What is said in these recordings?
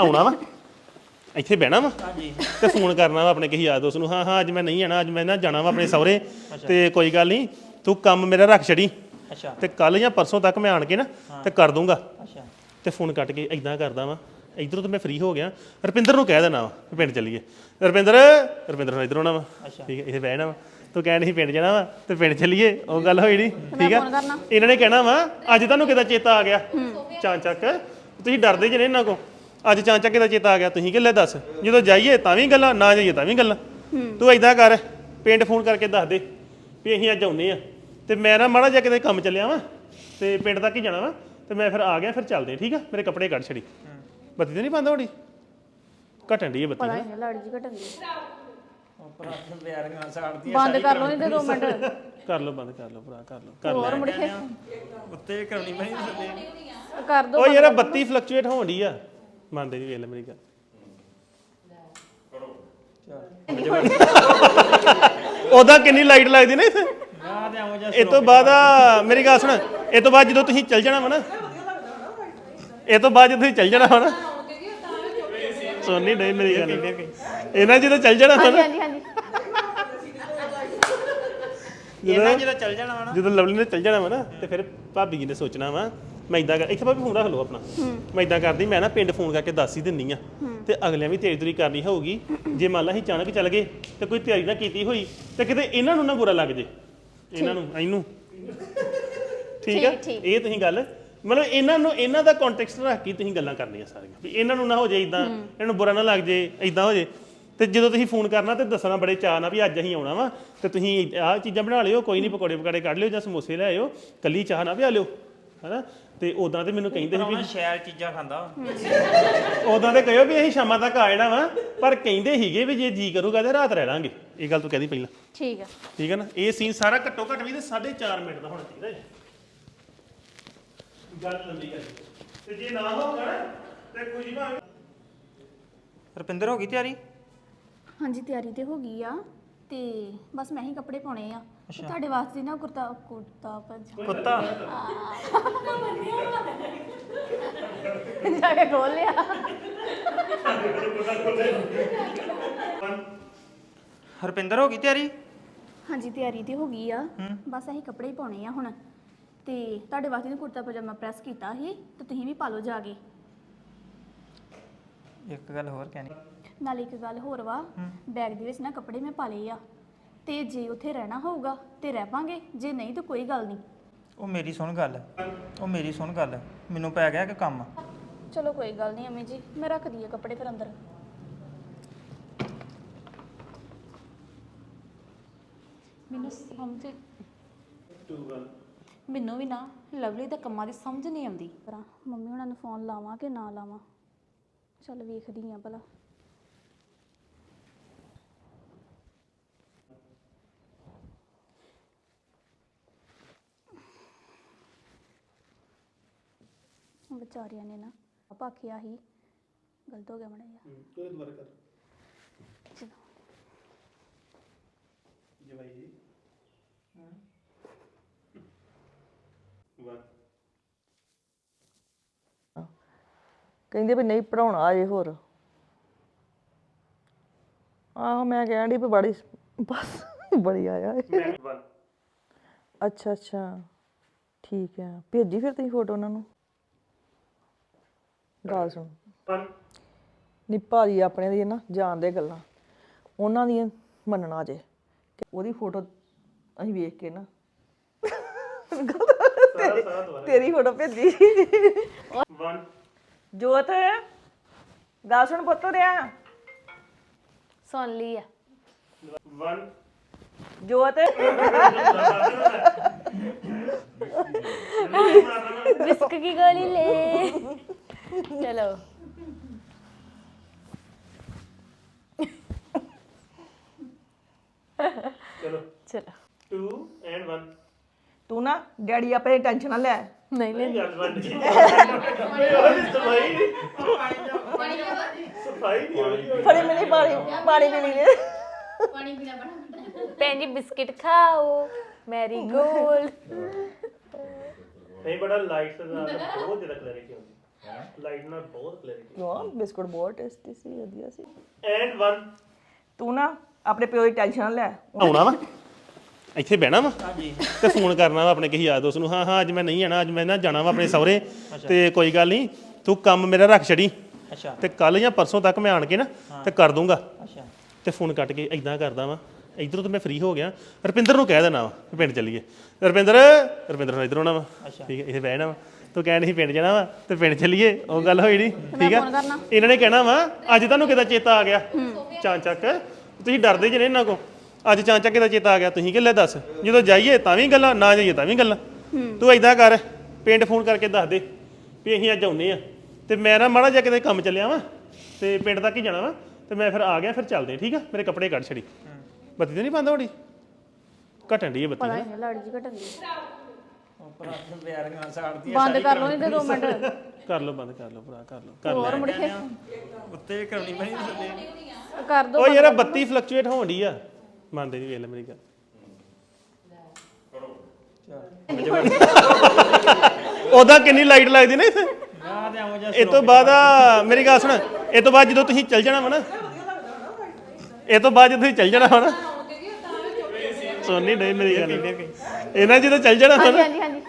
ਆਉਣਾ ਵਾ? ਇੱਥੇ ਬਹਿਣਾ ਵਾ? ਹਾਂਜੀ। ਤੇ ਫੋਨ ਕਰਨਾ ਵਾ ਆਪਣੇ ਕਿਸੇ ਯਾਰ ਦੋਸਤ ਨੂੰ। ਹਾਂ ਹਾਂ ਅੱਜ ਮੈਂ ਨਹੀਂ ਆਣਾ ਅੱਜ ਮੈਂ ਨਾ ਜਾਣਾ ਵਾ ਆਪਣੇ ਸਹੁਰੇ। ਤੇ ਕੋਈ ਗੱਲ ਨਹੀਂ ਤੂੰ ਕੰਮ ਮੇਰਾ ਰੱਖ ਛੜੀ। ਅੱਛਾ। ਤੇ ਕੱਲ ਜਾਂ ਪਰਸੋਂ ਤੱਕ ਮੈਂ ਆਣ ਕੇ ਨਾ ਤੇ ਕਰ ਦੂੰਗਾ। ਅੱਛਾ। ਤੇ ਫੋਨ ਕੱਟ ਕੇ ਇਦਾਂ ਕਰਦਾ ਵਾਂ। ਇਧਰੋਂ ਤਾਂ ਮੈਂ ਫ੍ਰੀ ਹੋ ਗਿਆ। ਰੁਪਿੰਦਰ ਨੂੰ ਕਹਿ ਦੇਣਾ ਵਾ ਵੀ ਪਿੰਡ ਚੱਲੀਏ। ਰੁਪਿੰਦਰ ਰੁਪਿੰਦਰ ਨੂੰ ਇਧਰ ਆਉਣਾ ਵਾ। ਠੀਕ ਹੈ ਇੱਥੇ ਬਹਿਣਾ ਵਾ। ਤੂੰ ਕਹਿਣ ਸੀ ਪਿੰਡ ਜਾਣਾ ਵਾ ਤੇ ਪਿੰਡ ਚੱਲੀਏ ਉਹ ਗੱਲ ਹੋਈ ਨਹੀਂ ਠੀਕ ਆ? ਇਹਨਾਂ ਨੇ ਕਹਿਣਾ ਵਾ ਅੱਜ ਤੁਹਾਨੂੰ ਕਿਦਾਂ ਚੇਤਾ ਆ ਗਿਆ। ਚਾਂਚੱਕ ਤੁਸੀਂ ਡਰਦੇ ਜੇ ਨੇ ਇਹਨਾਂ ਕੋ ਅੱਜ ਚਾਂਚੱਕ ਕਿਦਾ ਚੇਤਾ ਆ ਗਿਆ? ਤੁਸੀਂ ਕਿ ਲੈ ਦੱਸ। ਜਦੋਂ ਜਾਈਏ ਤਾਂ ਵੀ ਗੱਲਾਂ ਨਾ ਜਾਈਏ ਤਾਂ ਵੀ ਗੱਲਾਂ। ਤੂੰ ਇਦਾਂ ਕਰ ਪਿੰਡ ਫੋਨ ਕਰਕੇ ਦੱਸ ਦੇ ਵੀ ਅਸੀਂ ਅੱਜ ਆਉਨੇ ਆ। ਤੇ ਮੈਂ ਨਾ ਮਾੜਾ ਜਿਹਾ ਕਿਤੇ ਕੰਮ ਚੱਲਿਆ ਵਾਂ ਤੇ ਪਿੰਡ ਤੱਕ ਹੀ ਜਾਣਾ ਵਾ ਤੇ ਮੈਂ ਫਿਰ ਆ ਗਿਆ ਫਿਰ ਚੱਲਦੇ ਆ, ਠੀਕ ਆ? ਮੇਰੇ ਕੱਪੜੇ ਕੱਢ ਛੜੀ। ਬੱਤੀ ਤੇ ਨਹੀਂ ਬੰਦ ਹੋਣੀ? ਘਟਣ ਦੀ ਹੈ ਬੱਤੀ ਪਤਾ ਨਹੀਂ ਲੜ ਜੀ ਘਟਣ ਦੀ ਬਿਆਰੀਆਂ ਬੰਦ ਕਰ ਲਓ ਤੇ 2 ਮਿੰਟ। ਕਰ ਲਓ ਬੰਦ ਕਰ ਲਓ ਭਰਾ ਕਰ ਲਓ। ਕਰ ਹੋਰ ਮੁੜ ਕੇ? ਉੱਤੇ ਕਰਾਉਣੀ ਥੱਲੇ। ਕਰ ਦੋ ਉਹ ਯਾਰ ਬੱਤੀ ਫਲਕਚੁਏਟ ਹੋਣ ਦੀ ਆ। ਮੰਨਦੇ ਨਹੀਂ ਵੇਖ ਲੈ ਮੇਰੀ ਗੱਲ। ਉਹਦਾ ਕਿੰਨੀ ਲਾਈਟ ਲੱਗਦੀ ਨਾ ਇੱਥੇ? ਇਹ ਤੋਂ ਬਾਅਦ ਆ ਮੇਰੀ ਗੱਲ ਸੁਣ ਇਹ ਤੋਂ ਬਾਅਦ ਜਦੋਂ ਤੁਸੀਂ ਚੱਲ ਜਾਣਾ ਵਾ ਨਾ ਇਹ ਤੋਂ ਬਾਅਦ ਜਦੋਂ ਤੁਸੀਂ ਚੱਲ ਜਾਣਾ ਵਾ ਨਾ ਸੋਨੀ ਨਹੀਂ ਮੇਰੀ ਗੱਲ। ਇਹਨਾਂ ਜਦੋਂ ਚੱਲ ਜਾਣਾ ਵਾ ਨਾ ਹਾਂਜੀ ਹਾਂਜੀ ਇਹਨਾਂ ਜਦੋਂ ਚੱਲ ਜਾਣਾ ਵਾ ਨਾ। ਜਦੋਂ ਲਵਲੀ ਨੇ ਚੱਲ ਜਾਣਾ ਵਾ ਨਾ ਤੇ ਫਿਰ ਭਾਬੀ ਜੀ ਨੇ ਸੋਚਣਾ ਵਾ ਮੈਂ ਇਦਾਂ ਕਰ ਇੱਥੇ ਭਾਬੀ ਫੋਨ ਰੱਖ ਲਓ ਆਪਣਾ। ਮੈਂ ਇਦਾਂ ਕਰਦੀ ਮੈਂ ਨਾ ਪਿੰਡ ਫੋਨ ਕਰਕੇ ਦੱਸ ਹੀ ਦਿੰਨੀ ਆ। ਤੇ ਅਗਲਿਆਂ ਵੀ ਤੇਰੀ ਤੁਰੀ ਕਰਨੀ ਹੋਊਗੀ। ਜੇ ਮੰਨ ਲਾ ਅਸੀਂ ਅਚਾਨਕ ਚੱਲ ਗਏ ਤੇ ਕੋਈ ਤਿਆਰੀ ਨਾ ਕੀਤੀ ਹੋਈ ਤੇ ਕਿਤੇ ਇਹਨਾਂ ਨੂੰ ਨਾ ਬੁਰਾ ਲੱਗ ਜੇ। ਇਹਨਾਂ ਨੂੰ ਇਹਨੂੰ ਠੀਕ ਆ। ਇਹ ਤੁਸੀਂ ਗੱਲ ਮਤਲਬ ਇਹਨਾਂ ਨੂੰ ਇਹਨਾਂ ਦਾ ਕੰਟੈਕਸਟ ਰੱਖ ਕੇ ਤੁਸੀਂ ਗੱਲਾਂ ਕਰਨੀਆਂ ਸਾਰੀਆਂ। ਵੀ ਇਹਨਾਂ ਨੂੰ ਨਾ ਹੋ ਜੇ ਇਦਾਂ ਇਹਨਾਂ ਨੂੰ ਬੁਰਾ ਨਾ ਲੱਗ ਜੇ ਇਦਾਂ ਹੋ ਜੇ। ਤੇ ਜਦੋਂ ਤੁਸੀਂ ਫੋਨ ਕਰਨਾ ਤੇ ਦੱਸਣਾ ਬੜੇ ਚਾਅ ਨਾਲ ਵੀ ਅੱਜ ਅਸੀਂ ਆਉਣਾ ਵਾ ਤੇ ਤੁਸੀਂ ਆਹ ਚੀਜ਼ਾਂ ਬਣਾ ਲਿਓ ਕੋਈ ਨਹੀਂ ਪਕੌੜੇ ਪਕਾੜੇ ਕੱਢ ਲਿਓ ਜਾਂ ਸਮੋਸੇ ਲੈ ਆਇਓ ਕੱਲੀ ਚਾਹ ਨਾ ਪਿਆ ਲਿਓ। ਹਨਾ? ਤੇ ਉਦਾਂ ਤੇ ਮੈਨੂੰ ਕਹਿੰਦੇ ਸੀ ਉਹਨਾਂ ਸ਼ੈਲ ਚੀਜ਼ਾਂ ਖਾਂਦਾ ਵਾ। ਵੀ ਉਦਾਂ ਤੇ ਕਹਿਓ ਵੀ ਅਸੀਂ ਸ਼ਾਮਾਂ ਤੱਕ ਆ ਜਾਣਾ ਵਾ ਪਰ ਕਹਿੰਦੇ ਸੀਗੇ ਵੀ ਜੇ ਜੀ ਕਰੂਗਾ ਤੇ ਰਾਤ ਰਹਿ ਲਾਂਗੇ। ਇਹ ਗੱਲ ਤੂੰ ਕਹਦੀ ਪਹਿਲਾਂ। ਠੀਕ ਆ। ਠੀਕ ਹੈ ਨਾ? ਇਹ ਸੀਨ ਸਾਰਾ ਘੱਟੋ ਘੱਟ ਵੀ ਤੇ 4.5 ਮਿੰਟ ਦਾ ਹੋਣਾ ਚਾਹੀਦਾ ਹੈ। ਗੱਲ ਲੰਬੀ ਕਰ ਤੇ ਜੇ ਨਾ ਹੋਗਾ ਨਾ ਤੇ ਖੁਸ਼ੀ ਭਾਵੇਂ ਰੁਪਿੰਦਰ ਹੋ ਗਈ ਤਿਆਰੀ? ਹਾਂਜੀ ਤਿਆਰੀ ਤੇ ਹੋ ਗਈ ਆ। ਤੇ ਬਸ ਮੈਂ ਹੀ ਕੱਪੜੇ ਪਾਉਣੇ ਆ। ਤੇ ਤੁਹਾਡੇ ਵਾਸਤੇ ਨਾ ਕੁਰਤਾ ਕੁਰਤਾ ਪਜਾਮਾ। ਕੁੱਤਾ ਜਾ ਕੇ ਖੋਲ ਲਿਆ। ਹਰਪਿੰਦਰ ਹੋ ਗਈ ਤਿਆਰੀ? ਹਾਂਜੀ ਤਿਆਰੀ ਤੇ ਹੋ ਗਈ ਆ। ਬਸ ਅਸੀਂ ਕੱਪੜੇ ਹੀ ਪਾਉਣੇ ਆ ਹੁਣ। ਤੇ ਤੁਹਾਡੇ ਵਾਸਤੇ ਨਾ ਕੁਰਤਾ ਪਜਾਮਾ ਪ੍ਰੈਸ ਕੀਤਾ ਸੀ ਤੇ ਤੁਸੀਂ ਵੀ ਪਾ ਲਓ ਜਾ ਕੇ ਇੱਕ ਗੱਲ ਹੋਰ ਕਹਿਣੀ। ਨਾਲੇ ਇੱਕ ਗੱਲ ਹੋਰ ਵਾ ਬੈਗ ਦੇ ਵਿੱਚ ਨਾ ਕੱਪੜੇ ਮੈਂ ਪਾ ਲਏ ਆ। ਤੇ ਜੇ ਉੱਥੇ ਰਹਿਣਾ ਹੋਊਗਾ ਤੇ ਰਹਿ ਪਾਂਗੇ ਜੇ ਨਹੀਂ ਤਾਂ ਕੋਈ ਗੱਲ ਨਹੀਂ। ਉਹ ਮੇਰੀ ਸੁਣ ਗੱਲ ਉਹ ਮੇਰੀ ਸੁਣ ਗੱਲ ਮੈਨੂੰ ਪੈ ਗਿਆ ਕਿ ਕੰਮ। ਚਲੋ ਕੋਈ ਗੱਲ ਨਹੀਂ ਅਮੀ ਜੀ ਮੈਂ ਰੱਖਦੀ ਆ ਕੱਪੜੇ ਫਿਰ ਅੰਦਰ। ਮੈਨੂੰ ਸਮਝ 2 1 ਮੈਨੂੰ ਵੀ ਨਾ ਲਵਲੀ ਦੇ ਕੰਮਾਂ ਦੀ ਸਮਝ ਨਹੀਂ ਆਉਂਦੀ। ਪਰ ਮੰਮੀ ਉਹਨਾਂ ਨੂੰ ਫੋਨ ਲਾਵਾਂ ਕਿ ਨਾ ਲਾਵਾਂ? ਚਲ ਵੇਖਦੀ ਆ ਭਲਾ। ਵਿਚਾਰਿਆਂ ਨੇ ਨਾ ਭਾਖਿਆ ਹੀ ਗਲਤ ਹੋ ਗਿਆ ਮੜਾ ਜਾ ਕੋਈ ਦੁਬਾਰਾ ਕਰ। ਚਲੋ। ਜਵਾਈ ਜੀ। ਵਨ ਕਹਿੰਦੇ ਵੀ ਨਹੀਂ ਪੜਾਉਣਾ ਅਜੇ ਹੋਰ। ਆਹੋ ਮੈਂ ਕਹਿਣ ਡਈ ਵੀ ਬੜੀ ਬਸ ਬੜੀ ਆਇਆ ਏ। ਮੈਂ ਵਨ ਅੱਛਾ ਅੱਛਾ। ਠੀਕ ਹੈ। ਭੇਜੀ ਫਿਰ ਤੁਸੀਂ ਫੋਟੋ ਉਹਨਾਂ ਨੂੰ? ਗੱਲ ਸੁਣ। ਵਨ ਨੀ ਭਾਜੀ ਆਪਣੇ ਦੀ ਨਾ ਜਾਣਦੇ ਗੱਲਾਂ ਉਹਨਾਂ ਦੀਆਂ ਮੰਨਣਾ ਜੇ। ਕਿ ਉਹਦੀ ਫੋਟੋ ਅਸੀਂ ਵੇਖ ਕੇ ਨਾ ਸਾਰਾ ਸਾਰਾ ਦੁਬਾਰਾ ਤੇਰੀ ਫੋਟੋ ਭੇਜੀ। ਜੋਤ ਗੱਲ ਸੁਣ ਪੁੱਤ ਰਿਆ ਸੁਣ ਲਈ ਆ। ਵਨ ਜੋਤ। ਬਿਸਕ ਕੀ ਗੋਲੀ ਲੈ? ਚਲੋ ਚਲੋ ਚਲੋ 2 ਐਂਡ 1 ਤੂੰ ਨਾ ਡੈਡੀ ਆਪਣੇ ਟੈਨਸ਼ਨ ਨਾ ਲੈ ਨਹੀਂ ਲੈ ਗੱਲ ਬਣ ਗਈ ਸਫ਼ਾਈ ਸਫ਼ਾਈ ਨਹੀਂ ਹੋਈ ਫੜੀ ਮੈਨੂੰ ਪਾਣੀ ਪਾਣੀ ਪੀ ਲਈ ਭੈਣ ਜੀ ਬਿਸਕਿਟ ਖਾਓ ਮੈਰੀ ਗੋਲਡ ਨਹੀਂ ਬੜਾ ਲਾਈਟ ਨਾਲ ਬਹੁਤ ਕਲੈਰਿਟੀ ਵਾਹ ਬਿਸਕੁਟ ਬਹੁਤ ਟੇਸਟੀ ਸੀ ਵਧੀਆ ਸੀ। ਐਂਡ 1 ਤੂੰ ਨਾ ਆਪਣੇ ਪਿਓ ਦੀ ਟੈਨਸ਼ਨ ਨਾ ਲੈ ਆਉਣਾ ਵਾ? ਇੱਥੇ ਬਹਿਣਾ ਵਾ? ਤੇ ਫੋਨ ਕਰਨਾ ਵਾ ਆਪਣੇ ਕਿਸੇ ਯਾਰ ਦੋਸਤ ਨੂੰ। ਹਾਂ ਹਾਂ ਅੱਜ ਮੈਂ ਨਹੀਂ ਆਣਾ ਅੱਜ ਮੈਂ ਨਾ ਜਾਣਾ ਵਾ ਆਪਣੇ ਸਹੁਰੇ। ਤੇ ਕੋਈ ਗੱਲ ਨਹੀਂ ਤੂੰ ਕੰਮ ਮੇਰਾ ਰੱਖ ਛੜੀ। ਅੱਛਾ। ਤੇ ਕੱਲ ਜਾਂ ਪਰਸੋਂ ਤੱਕ ਮੈਂ ਆਣ ਕੇ ਨਾ ਤੇ ਕਰ ਦੂੰਗਾ। ਅੱਛਾ। ਤੇ ਫੋਨ ਕੱਟ ਕੇ ਇਦਾਂ ਕਰਦਾ ਵਾਂ। ਇਧਰੋਂ ਤਾਂ ਮੈਂ ਫ੍ਰੀ ਹੋ ਗਿਆ। ਰੁਪਿੰਦਰ ਨੂੰ ਕਹਿ ਦੇਣਾ ਵਾ ਪਿੰਡ ਚੱਲੀਏ। ਰੁਪਿੰਦਰ ਰੁਪਿੰਦਰ ਇਧਰ ਆਉਣਾ ਵਾ। ਠੀਕ ਹੈ ਇੱਥੇ ਬਹਿਣਾ ਵਾ। ਤੂੰ ਕਹਿਣ ਸੀ ਪਿੰਡ ਜਾਣਾ ਵਾ ਤੇ ਪਿੰਡ ਚੱਲੀਏ ਉਹ ਗੱਲ ਹੋਈ ਨਹੀਂ ਠੀਕ ਆ? ਇਹਨਾਂ ਨੇ ਕਹਿਣਾ ਵਾ ਅੱਜ ਤੁਹਾਨੂੰ ਕਿਦਾਂ ਚੇਤਾ ਆ ਗਿਆ? ਚਾਂਚੱਕ ਤੁਸੀਂ ਡਰਦੇ ਜੇ ਨੇ ਇਹਨਾਂ ਕੋ ਅੱਜ ਚਾਂਚੱਕ ਕਿਦਾਂ ਚੇਤਾ ਆ ਗਿਆ? ਤੁਸੀਂ ਕਿ ਲੈ ਦੱਸ। ਜਦੋਂ ਜਾਈਏ ਤਾਂ ਵੀ ਗੱਲਾਂ ਨਾ ਜਾਈਏ ਤਾਂ ਵੀ ਗੱਲਾਂ। ਤੂੰ ਇਦਾਂ ਕਰ ਪਿੰਡ ਫੋਨ ਕਰਕੇ ਦੱਸ ਦੇ ਵੀ ਅਸੀਂ ਅੱਜ ਆਉਨੇ ਆ। ਤੇ ਮੈਂ ਨਾ ਮਾੜਾ ਜਿਹਾ ਕਿਤੇ ਕੰਮ ਚੱਲਿਆ ਵਾਂ ਤੇ ਪਿੰਡ ਤੱਕ ਹੀ ਜਾਣਾ ਵਾ ਤੇ ਮੈਂ ਫਿਰ ਆ ਗਿਆ ਫਿਰ ਚੱਲਦੇ ਠੀਕ ਆ? ਮੇਰੇ ਕੱਪੜੇ ਕੱਢ ਛੜੀ। ਬੱਤੀ ਤੇ ਨਹੀਂ ਬੰਦ ਹੋਣੀ? ਘਟਣ ਦੀ ਹੈ ਬੱਤੀ ਨਾ। ਲੜ ਜੀ ਘਟਣ ਦੀ ਬਿਆਰੀਆਂ ਸਾੜਦੀ ਬੰਦ ਕਰ ਲਓ ਤੇ 2 ਮਿੰਟ। ਕਰ ਲਓ ਬੰਦ ਕਰ ਲਓ ਭਰਾ ਕਰ ਲਓ। ਕਰ ਹੋਰ ਮੁੜ ਕੇ? ਉੱਤੇ ਕਰਾਉਣੀ ਪਈ ਥੱਲੇ ਕਰ ਦੋ ਓ ਯਾਰ ਬੱਤੀ ਫਲਕਚੁਏਟ ਹੋਣ ਦੀ ਆ। ਮੰਨਦੇ ਨਹੀਂ ਵੇਖ ਲੈ ਮੇਰੀ ਗੱਲ। ਉਹਦਾ ਕਿੰਨੀ ਲਾਈਟ ਲੱਗਦੀ ਨਾ ਇੱਥੇ? ਆ ਤੇ ਆਉਂ ਜਾ ਇਹ ਤੋਂ ਬਾਅਦ ਆ ਮੇਰੀ ਗੱਲ ਸੁਣ। ਇਹ ਤੋਂ ਬਾਅਦ ਜਦੋਂ ਤੁਸੀਂ ਚੱਲ ਜਾਣਾ ਵਾ ਨਾ ਇਹ ਤੋਂ ਬਾਅਦ ਜਦੋਂ ਤੁਸੀਂ ਚੱਲ ਜਾਣਾ ਵਾ ਨਾ ਸੋਨੀ ਨਹੀਂ ਮੇਰੀ ਗੱਲ। ਇਹਨਾਂ ਜਦੋਂ ਚੱਲ ਜਾਣਾ ਵਾ ਨਾ ਹਾਂਜੀ ਹਾਂਜੀ।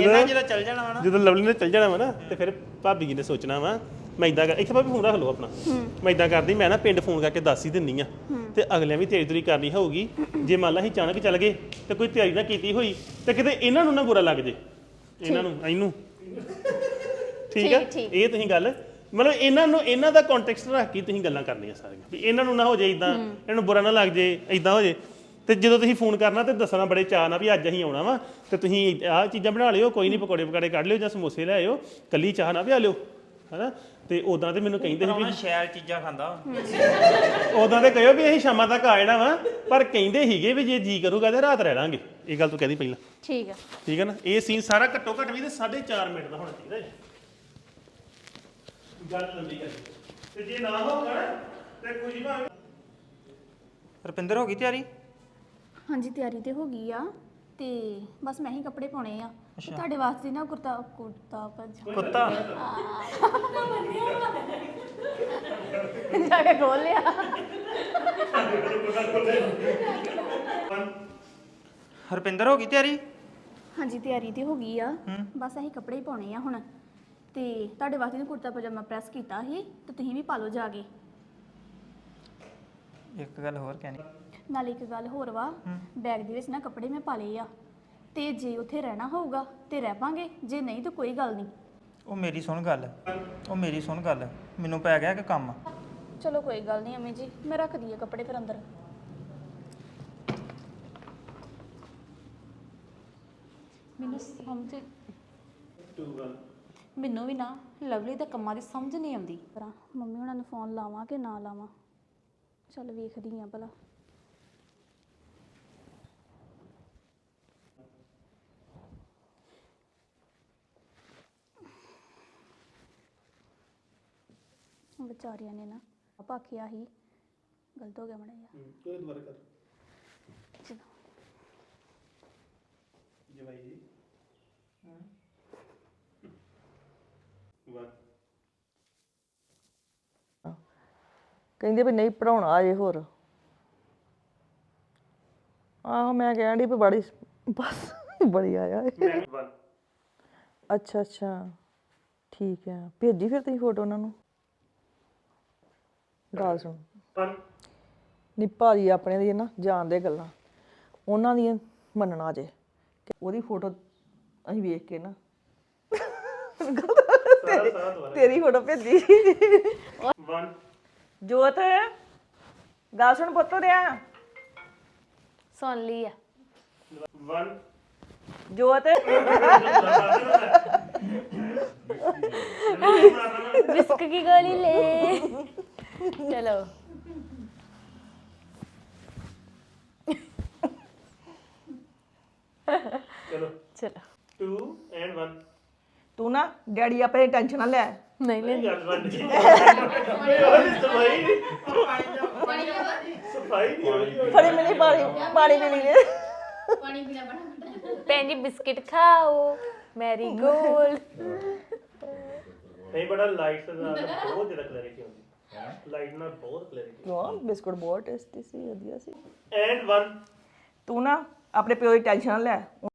ਇਹਨਾਂ ਜਦੋਂ ਚੱਲ ਜਾਣਾ ਵਾ ਨਾ ਜਦੋਂ ਲਵਲੀ ਨੇ ਚੱਲ ਜਾਣਾ ਵਾ ਨਾ ਤੇ ਫਿਰ ਭਾਬੀ ਜੀ ਨੇ ਸੋਚਣਾ ਵਾ ਮੈਂ ਇਦਾਂ ਕਰ ਇੱਥੇ ਭਾਬੀ ਫੋਨ ਰੱਖ ਲਓ ਆਪਣਾ। ਮੈਂ ਇਦਾਂ ਕਰਦੀ ਮੈਂ ਨਾ ਪਿੰਡ ਫੋਨ ਕਰਕੇ ਦੱਸ ਹੀ ਦਿੰਨੀ ਆ। ਤੇ ਅਗਲਿਆਂ ਵੀ ਤੇਰੀ ਤੁਰੀ ਕਰਨੀ ਹੋਊਗੀ। ਜੇ ਮੰਨ ਲਾ ਅਸੀਂ ਅਚਾਨਕ ਚੱਲ ਗਏ ਤੇ ਕੋਈ ਤਿਆਰੀ ਨਾ ਕੀਤੀ ਹੋਈ ਤੇ ਕਿਤੇ ਇਹਨਾਂ ਨੂੰ ਨਾ ਬੁਰਾ ਲੱਗ ਜੇ। ਇਹਨਾਂ ਨੂੰ ਇਹਨੂੰ। ਠੀਕ ਆ। ਇਹ ਤੁਸੀਂ ਗੱਲ ਮਤਲਬ ਇਹਨਾਂ ਨੂੰ ਇਹਨਾਂ ਦਾ ਕੰਟੈਕਸਟ ਰੱਖ ਕੇ ਤੁਸੀਂ ਗੱਲਾਂ ਕਰਨੀਆਂ ਸਾਰੀਆਂ। ਵੀ ਇਹਨਾਂ ਨੂੰ ਨਾ ਹੋ ਜੇ ਇਦਾਂ ਇਹਨਾਂ ਨੂੰ ਬੁਰਾ ਨਾ ਲੱਗ ਜੇ ਇਦਾਂ ਹੋ ਜੇ। ਤੇ ਜਦੋਂ ਤੁਸੀਂ ਫੋਨ ਕਰਨਾ ਤੇ ਦੱਸਣਾ ਬੜੇ ਚਾਅ ਨਾਲ ਵੀ ਅੱਜ ਅਸੀਂ ਆਉਣਾ ਵਾ ਤੇ ਤੁਸੀਂ ਆਹ ਚੀਜ਼ਾਂ ਬਣਾ ਲਿਓ ਕੋਈ ਨਹੀਂ ਪਕੌੜੇ ਪਕਾੜੇ ਕੱਢ ਲਿਓ ਜਾਂ ਸਮੋਸੇ ਲੈ ਆਇਓ ਕੱਲੀ ਚਾਹ ਨਾ ਪਿਆ ਲਿਓ ਹਨਾ? ਤੇ ਉਦਾਂ ਤੇ ਮੈਨੂੰ ਕਹਿੰਦੇ ਸੀ ਉਹਨਾਂ ਸ਼ੈਲ ਚੀਜ਼ਾਂ ਖਾਂਦਾ ਵੀ। ਉਦਾਂ ਤੇ ਕਹਿਓ ਵੀ ਅਸੀਂ ਸ਼ਾਮਾਂ ਤੱਕ ਆ ਜਾਣਾ ਵਾ ਪਰ ਕਹਿੰਦੇ ਸੀਗੇ ਵੀ ਜੇ ਜੀ ਕਰੂਗਾ ਤੇ ਰਾਤ ਰਹਿ ਲਾਂਗੇ। ਇਹ ਗੱਲ ਤੂੰ ਕਹਦੀ ਪਹਿਲਾਂ। ਠੀਕ ਆ। ਠੀਕ ਹੈ ਨਾ? ਇਹ ਸੀਨ ਸਾਰਾ ਘੱਟੋ ਘੱਟ ਵੀ ਤੇ 4.5 ਮਿੰਟ ਦਾ ਹੋਣਾ ਚਾਹੀਦਾ ਹੈ ਗੱਲ ਲੰਬੀ ਕਰ ਤੇ ਜੇ ਨਾ ਹੋਗਾ ਨਾ ਤੇ ਖੁਸ਼ੀ ਭਾਵੇਂ ਰੁਪਿੰਦਰ ਹੋ ਗਈ ਤਿਆਰੀ? ਹਾਂਜੀ ਤਿਆਰੀ ਤੇ ਹੋ ਗਈ ਆ। ਤੇ ਬਸ ਮੈਂ ਹੀ ਕੱਪੜੇ ਪਾਉਣੇ ਆ। ਤੇ ਤੁਹਾਡੇ ਵਾਸਤੇ ਨਾ ਕੁਰਤਾ ਕੁਰਤਾ ਪਜਾਮਾ। ਕੁੱਤਾ। ਜਾ ਕੇ ਖੋਲ ਲਿਆ। ਰੁਪਿੰਦਰ ਹੋ ਗਈ ਤਿਆਰੀ? ਹਾਂਜੀ ਤਿਆਰੀ ਤੇ ਹੋ ਗਈ ਆ। ਬਸ ਅਸੀਂ ਕੱਪੜੇ ਹੀ ਪਾਉਣੇ ਆ ਹੁਣ। ਤੇ ਤੁਹਾਡੇ ਵਾਸਤੇ ਨਾ ਕੁਰਤਾ ਪਜਾਮਾ ਪ੍ਰੈਸ ਕੀਤਾ ਸੀ ਤੇ ਤੁਸੀਂ ਵੀ ਪਾ ਲਓ ਜਾ ਕੇ। ਇੱਕ ਗੱਲ ਹੋਰ ਕਹਿਣੀ। ਨਾਲੇ ਇੱਕ ਗੱਲ ਹੋਰ ਵਾ ਬੈਗ ਦੇ ਵਿੱਚ ਨਾ ਕੱਪੜੇ ਮੈਂ ਪਾ ਲਏ ਆ ਤੇ ਜੇ ਉੱਥੇ ਰਹਿਣਾ ਹੋਊਗਾ ਤੇ ਰਹਿ ਪਾਂਗੇ ਜੇ ਨਹੀਂ ਤਾਂ ਕੋਈ ਗੱਲ ਨਹੀਂ। ਉਹ ਮੇਰੀ ਸੁਣ ਗੱਲ ਉਹ ਮੇਰੀ ਸੁਣ ਗੱਲ ਮੈਨੂੰ ਪੈ ਗਿਆ ਕਿ ਕੰਮ। ਚਲੋ ਕੋਈ ਗੱਲ ਨਹੀਂ ਅਮੀ ਜੀ ਮੈਂ ਰੱਖ ਦਈਏ ਕੱਪੜੇ ਫਿਰ ਅੰਦਰ। ਮੈਨੂੰ ਸਮਝ ਮੈਨੂੰ ਵੀ ਨਾ ਲਵਲੀ ਦੇ ਕੰਮਾਂ ਦੀ ਸਮਝ ਨਹੀਂ ਆਉਂਦੀ। ਕਰਾਂ ਮੰਮੀ ਉਹਨਾਂ ਨੂੰ ਫੋਨ ਲਾਵਾਂ ਕਿ ਨਾ ਲਾਵਾਂ? ਚਲ ਵੇਖਦੀ ਆ ਭਲਾ। ਵਿਚਾਰਿਆਂ ਨੇ ਨਾ ਭਾਖਿਆ ਹੀ ਗਲਤ ਹੋ ਗਿਆ ਮੜਾ ਜਾ ਕੋਈ ਦੁਬਾਰਾ ਕਰ। ਚਲੋ। ਜਵਾਈ ਜੀ। ਵਨ ਕਹਿੰਦੇ ਵੀ ਨਹੀਂ ਪੜਾਉਣਾ ਅਜੇ ਹੋਰ। ਆਹੋ ਮੈਂ ਕਹਿਣ ਡਈ ਵੀ ਬੜੀ ਬਸ ਬੜੀ ਆਇਆ ਏ। ਅੱਛਾ ਅੱਛਾ। ਠੀਕ ਹੈ। ਭੇਜੀ ਫਿਰ ਤੁਸੀਂ ਫੋਟੋ ਉਹਨਾਂ ਨੂੰ? ਗੱਲ ਸੁਣ। ਵਨ ਨੀ ਭਾਜੀ ਆਪਣੇ ਦੀ ਨਾ ਜਾਣਦੇ ਗੱਲਾਂ। ਉਹਨਾਂ ਦੀਆਂ ਮੰਨਣਾ ਜੇ। ਕਿ ਉਹਦੀ ਫੋਟੋ ਅਸੀਂ ਵੇਖ ਕੇ ਨਾ ਸਾਰਾ ਸਾਰਾ ਦੁਬਾਰਾ ਤੇਰੀ ਫੋਟੋ ਭੇਜੀ। ਵਨ ਜੋਤ ਗੱਲ ਸੁਣ ਪੁੱਤ ਰਿਆ ਸੁਣ ਲਈ ਆ। ਵਨ ਜੋਤ। ਬਿਸਕ ਕੀ ਗੋਲੀ ਲੈ। ਚਲੋ। ਚਲੋ। ਚਲੋ। 2 ਐਂਡ 1 ਤੂੰ ਨਾ ਡੈਡੀ ਆਪਣੇ ਟੈਨਸ਼ਨ ਨਾ ਲੈ। ਨਹੀਂ ਲੈ ਗੱਲ ਵਨ ਸਫ਼ਾਈ ਸਫ਼ਾਈ ਨਹੀਂ ਹੋਈ। ਫੜੀ ਮਿਲੀ ਪਾਣੀ ਪਾਣੀ ਮਿਲੀ ਨੇ ਭੈਣ ਜੀ ਬਿਸਕਿਟ ਖਾਓ। ਮੈਰੀ ਗੋਲਡ ਨਹੀਂ ਬੜਾ ਲਾਈਟ ਨਾਲ ਬਹੁਤ ਜ਼ਿਆਦਾ ਕਲੈਰਿਟੀ ਆਉਂਦੀ ਲਾਈਟ ਨਾਲ ਬਹੁਤ ਕਲੈਰਿਟੀ ਵਾਹ ਬਿਸਕੁਟ ਬਹੁਤ ਟੇਸਟੀ ਸੀ ਵਧੀਆ ਸੀ। ਐਂਡ 1 ਤੂੰ ਨਾ ਆਪਣੇ ਪਿਓ ਦੀ ਟੈਨਸ਼ਨ ਨਾ ਲੈ।